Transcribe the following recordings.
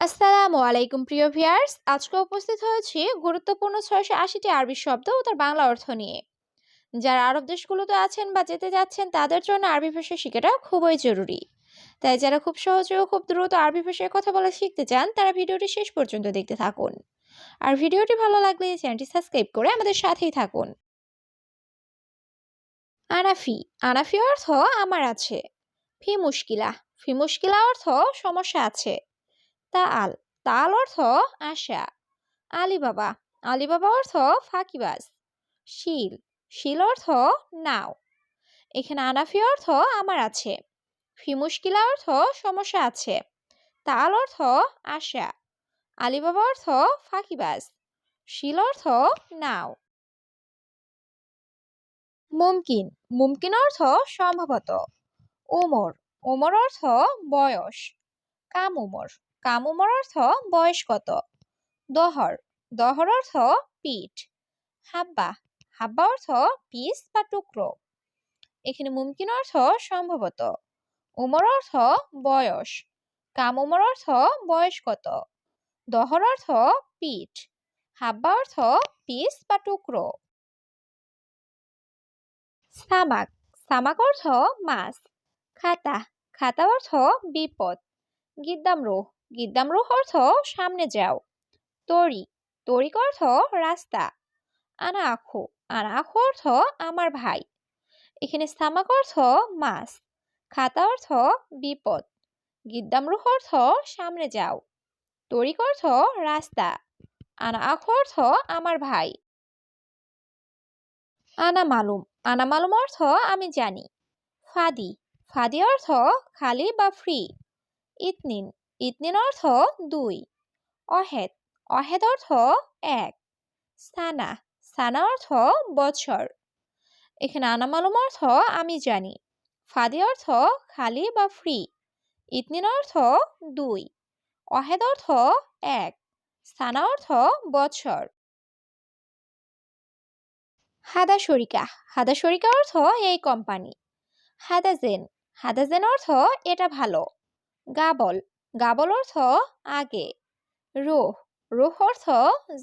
আসসালামু আলাইকুম, প্রিয় ভিয়ার্স আজকে উপস্থিত হয়েছি গুরুত্বপূর্ণ ছয়শো আশিটি আরবি শব্দ ও তার বাংলা অর্থ নিয়ে। যারা আরব দেশগুলোতে আছেন বা যেতে যাচ্ছেন, তাদের জন্য আরবি ভাষা শেখাটা খুবই জরুরি। তাই যারা খুব সহজে ও খুব দ্রুত আরবি ভাষায় কথা বলা শিখতে চান, তারা ভিডিওটি শেষ পর্যন্ত দেখতে থাকুন। আর ভিডিওটি ভালো লাগলে চ্যানেলটি সাবস্ক্রাইব করে আমাদের সাথেই থাকুন। আনাফি। আনাফি অর্থ আমার আছে। ফি মুশকিলা। ফি মুশকিলা অর্থ সমস্যা আছে। তাল তাল অর্থ আশা। আলিবাবা আলিবাবা অর্থ ফাঁকিবাজ। শিল শিল অর্থ নাও। এখানে আনাফি অর্থ আমার আছে। ফি মুশকিলা অর্থ সমস্যা আছে। তাল অর্থ আশা। আলিবাবা অর্থ ফাঁকিবাজ। শিল অর্থ নাও। মুমকিন মুমকিন অর্থ সম্ভবত। ওমর ওমর অর্থ বয়স। কাম উমর কাম উমর অর্থ বয়স কত? দহর। দহর অর্থ পিঠ। হাব্বা। হাব্বা অর্থ পিস বা টুকরো। এখানে মুমকিন অর্থ সম্ভবত। উমর অর্থ বয়স। কাম উমর অর্থ বয়স কত? দহর অর্থ পিঠ। হাব্বা অর্থ পিস বা টুকরো। সামাক সামাক অর্থ মাছ। খাতা। খাতা অর্থ বিপদ। গিদ্দাম রোহ গিদ্দাম রোহ অর্থ সামনে যাও। তরি, তরিক অর্থ রাস্তা। আনা আখো আনা আখো অর্থ আমার ভাই। এখানে সামাক অর্থ মাছ। খাতা অর্থ বিপদ। গিদ্দাম রুহ অর্থ সামনে যাও। তরিক অর্থ রাস্তা। আনা আখো অর্থ আমার ভাই। আনা মালুম আনা মালুম অর্থ আমি জানি। ফাদি। ফাদি অর্থ খালি বা ফ্রি ইতনিন। ইতনিন অর্থ দুই। অহেদ অহেদ অর্থ এক। সানা সানা অর্থ বছর এখানে আনা মালুম অর্থ আমি জানি। ফাদি অর্থ খালি বা ফ্রি ইতনিন অর্থ দুই। অহেদ অর্থ এক। সানা অর্থ বছর হাদা শরিকা হাদা শরিকা অর্থ এই কোম্পানি হাদাজেন হাদাজেন অর্থ এটা ভালো। গাবল গাবল অর্থ আগে। রোহ রোহ অর্থ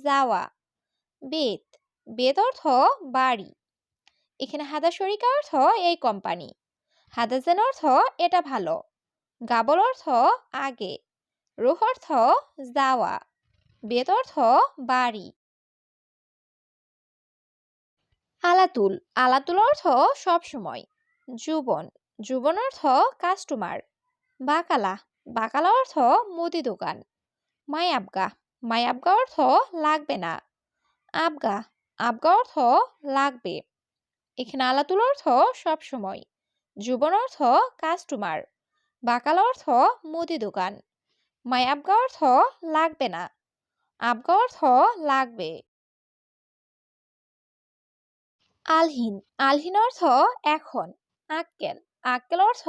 যাওয়া। বেত বেত অর্থ বাড়ি। এখানে হাদা শরিকা অর্থ এই কোম্পানি হাদাজেন অর্থ এটা ভালো। গাবল অর্থ আগে। রোহ অর্থ যাওয়া। বেত অর্থ বাড়ি। আলাতুল। আলাতুল অর্থ সবসময়। যুবন। যুবন অর্থ কাস্টমার বাকালা। বাকালা অর্থ মুদি দোকান। মাই আবগা মাই আবগা অর্থ লাগবে না। আবগা আবগা অর্থ লাগবে। এখানে আলাতুল অর্থ সবসময় যুবন অর্থ কাস্টমার বাকালা অর্থ মুদি দোকান। মাই আবগা অর্থ লাগবে না। আবগা অর্থ লাগবে। আলহিন আলহিন অর্থ এখন। আক্কেল আক্কেল অর্থ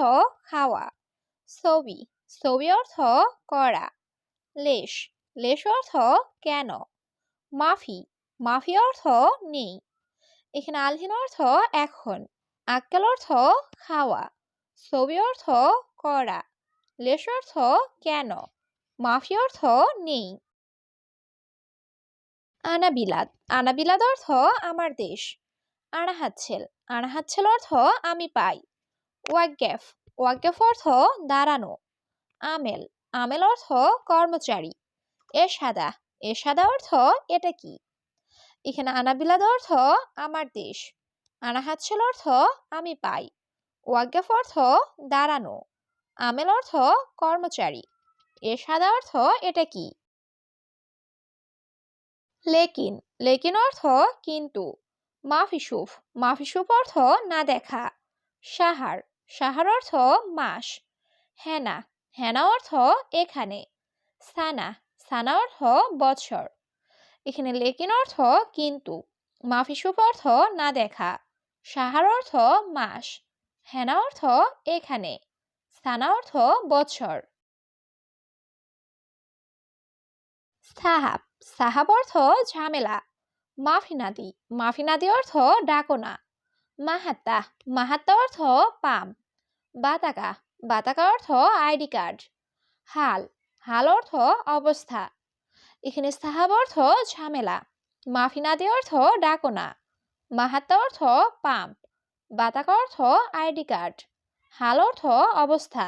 খাওয়া। ছবি ছবি অর্থ করা। লেশ লেশ অর্থ কেন? মাফি মাফি অর্থ নেই। এখানে আলহিন অর্থ এখন, আক্কেল অর্থ খাওয়া। ছবি অর্থ করা। লেশ অর্থ কেন? মাফি অর্থ নেই। আনাবিলাদ আনাবিলাদ অর্থ আমার দেশ। আনাহাচ্ছেল আনাহাচ্ছেল অর্থ আমি পাই। ওয়াগ্যাফ ওয়াগ্যাফ অর্থ দাঁড়ানো। আমেল। আমেল অর্থ কর্মচারী। এ সাদা এ সাদা অর্থ এটা কি? এখানে আনাবিলাদ অর্থ আমার দেশ। আনাহাচ্ছেল অর্থ আমি পাই। ওয়াগ্যাফ অর্থ দাঁড়ানো। আমেল অর্থ কর্মচারী। এ সাদা অর্থ এটা কি? লেকিন। লেকিন অর্থ কিন্তু। মাফিসুফ। মাফিসুফ অর্থ না দেখা। সাহার। সাহার অর্থ মাস। হেনা। হেনা অর্থ এখানে। সানা সানা অর্থ বছর। এখানে লেকিন অর্থ কিন্তু। মাফিসুফ অর্থ না দেখা। সাহার অর্থ মাস। হেনা অর্থ এখানে। সানা অর্থ বছর। সাহাব সাহাব অর্থ ঝামেলা। মাফিনাদি মাফিনাদি অর্থ ডাকোনা। মাহাত্তা মাহাত্তা অর্থ পাম। বাতাকা বাতাকা অর্থ আইডি কার্ড। হাল হাল অর্থ অবস্থা। এখানে সাহাব অর্থ ঝামেলা। মাফিনাদি অর্থ ডাকনা মাহাত্মা অর্থ পাম্প। বাতাকা অর্থ আইডি কার্ড। হাল অর্থ অবস্থা।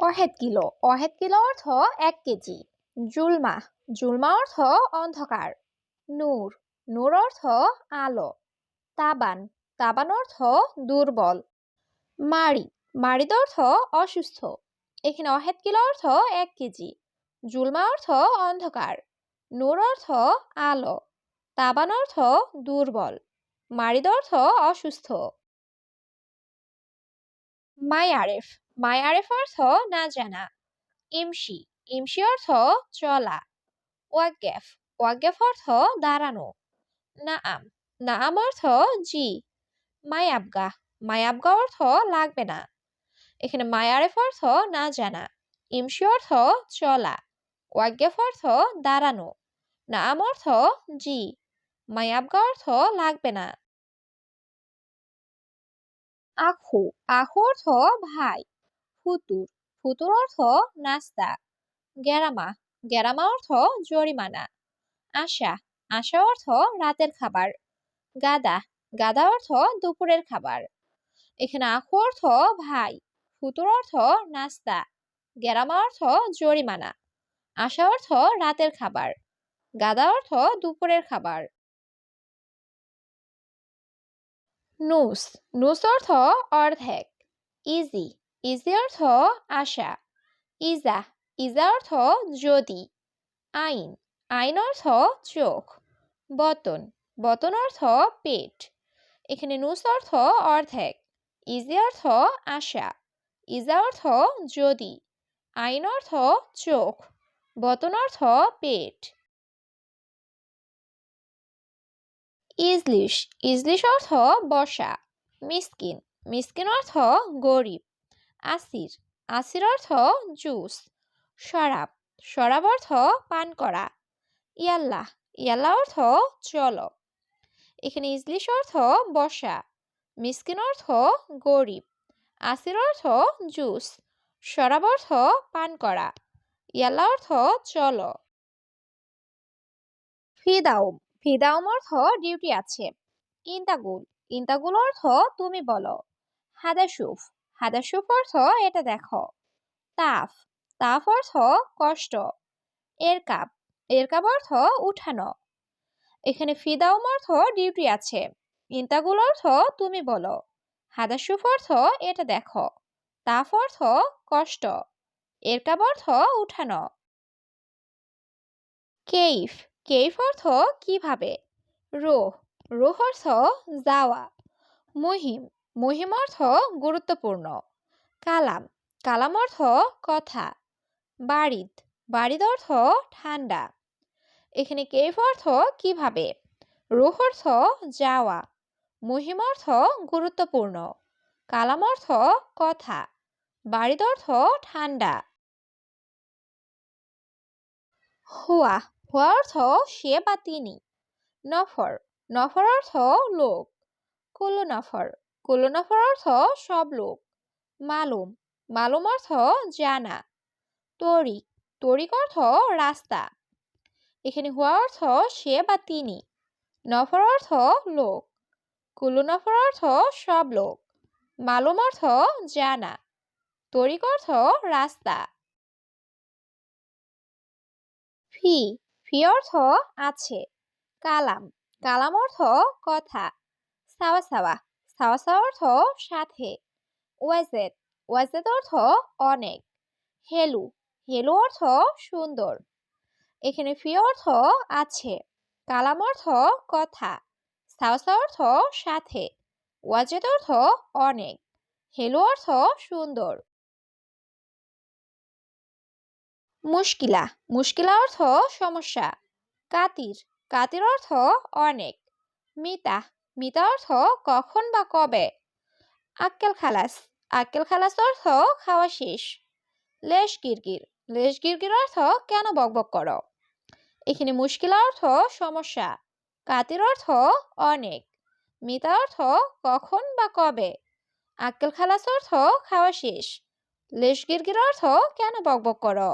অহেদ কিলো। অহেদ কিলো অর্থ এক কেজি। জুলমা। জুলমা অর্থ অন্ধকার। নূর। নূর অর্থ আলো। তাবান। তাবান অর্থ দুর্বল। মাড়ি। মাড়িদ অর্থ অসুস্থ। এখানে অহেদ কিলো অর্থ এক কেজি। জুলমা অর্থ অন্ধকার। নূর অর্থ আলো। তাবান অর্থ দুর্বল। মারিদ অর্থ অসুস্থ। মাই আরেফ মাই আরেফ অর্থ না জানা। ইমসি ইমসি অর্থ চলা। ওয়াগেফ ওয়াগেফ অর্থ দাঁড়ানো। নাআম। নাআম অর্থ জি। মাই আবগা মাই অর্থ লাগবে না। এখানে মাই আরেফ অর্থ না জানা। ইমসি অর্থ চলা। ওয়াগেফ অর্থ দাঁড়ানো। নাম অর্থ জি। মাই আবগা অর্থ লাগবে না। আখু। আখু অর্থ ভাই। ফুতুর। ফুতুর অর্থ নাস্তা। গেরামা গেরামা অর্থ জরিমানা। আশা। আশা অর্থ রাতের খাবার। গাদা। গাদা অর্থ দুপুরের খাবার। এখানে আখু অর্থ ভাই, ফুতুর অর্থ নাস্তা, গেরামা অর্থ জরিমানা, আশা অর্থ রাতের খাবার, গাদা অর্থ দুপুরের খাবার। নুস নুস অর্থ অর্ধেক, ইজি ইজি অর্থ আশা, ইজা ইজা অর্থ যদি, আইন আইন অর্থ চোখ, বতন বতন অর্থ পেট, এখানে নুস অর্থ অর্ধেক। ইজি অর্থ আশা, ইজা অর্থ যদি, আইন অর্থ চোখ, বতন অর্থ পেট। ইজলিশ ইজলিশ অর্থ বসা, মিসকিন মিসকিন অর্থ গরিব, আসির আসির অর্থ জুস, শরাব শরাব অর্থ পান করা, ইয়াল্লাহ ইয়াল্লাহ অর্থ চলো। এখানে ইজলিশ অর্থ বসা মিসকিন অর্থ গরিব, আসির অর্থ জুস, শরাব অর্থ পান করা ইয়াল্লাহ অর্থ চলো ফিদাউম ফিদাউম অর্থ ডিউটি আছে। ইন্তাগুল ইন্তাগুল অর্থ তুমি বলো। হাদাসুফ হাদাসুফ অর্থ এটা দেখো। তাফ তাফ অর্থ কষ্ট। এর কাপ এর কাপ অর্থ উঠানো। এখানে ফিদাউম অর্থ ডিউটি আছে। ইন্তাগুল অর্থ তুমি বলো। হাদাসুফ অর্থ এটা দেখো। তাফ অর্থ কষ্ট। এর কাপ অর্থ উঠানো। কেইফ। কেইফ অর্থ কীভাবে? রোহ। রোহ অর্থ যাওয়া। মহিম। মহিম অর্থ গুরুত্বপূর্ণ। কালাম। কালাম অর্থ কথা। বাড়িদ বাড়িদ অর্থ ঠান্ডা। এখানে কেফ অর্থ কীভাবে? রোহ অর্থ যাওয়া। মহিম অর্থ গুরুত্বপূর্ণ, কালাম অর্থ কথা বাড়িদ অর্থ ঠান্ডা। হুয়া হুয়া অর্থ সে বা তিনি। নফর নফর অর্থ লোক। কুলু নফর কুলু নফর অর্থ সব লোক। মালুম মালুম অর্থ জানা। তরিক তরিক অর্থ রাস্তা। এখানে হুয়া অর্থ সে বা তিনি, নফর অর্থ লোক। কুলু নফর অর্থ সব লোক। মালুম অর্থ জানা। তরিক অর্থ রাস্তা। ফি। ফি অর্থ আছে। কালাম। কালাম অর্থ কথা। সাওয়া সাওয়া। সাওয়া সাওয়া অর্থ সাথে। ওয়াজেদ। ওয়াজেদ অর্থ অনেক। হেলু। হেলু অর্থ সুন্দর। এখানে ফি অর্থ আছে। কালাম অর্থ কথা। সাওসা অর্থ সাথে, ওয়াজেদ অর্থ অনেক, হেলো অর্থ সুন্দর। মুশকিলা মুশকিলা অর্থ সমস্যা, কাতির কাতির অর্থ অনেক, মিতা মিতা অর্থ কখন বা কবে, আক্কেল খালাস আক্কেল খালাস অর্থ খাওয়া শেষ, লেশ গিরগির লেশ গিরগির অর্থ কেন বকবক করো, এখানে মুশকিল অর্থ সমস্যা। কাতির অর্থ? অনেক। মিতা অর্থ? কখন বা কবে? আক্কেল খালাস অর্থ? খাওয়া শেষ। লেশ অর্থ? কেন বকবক করো?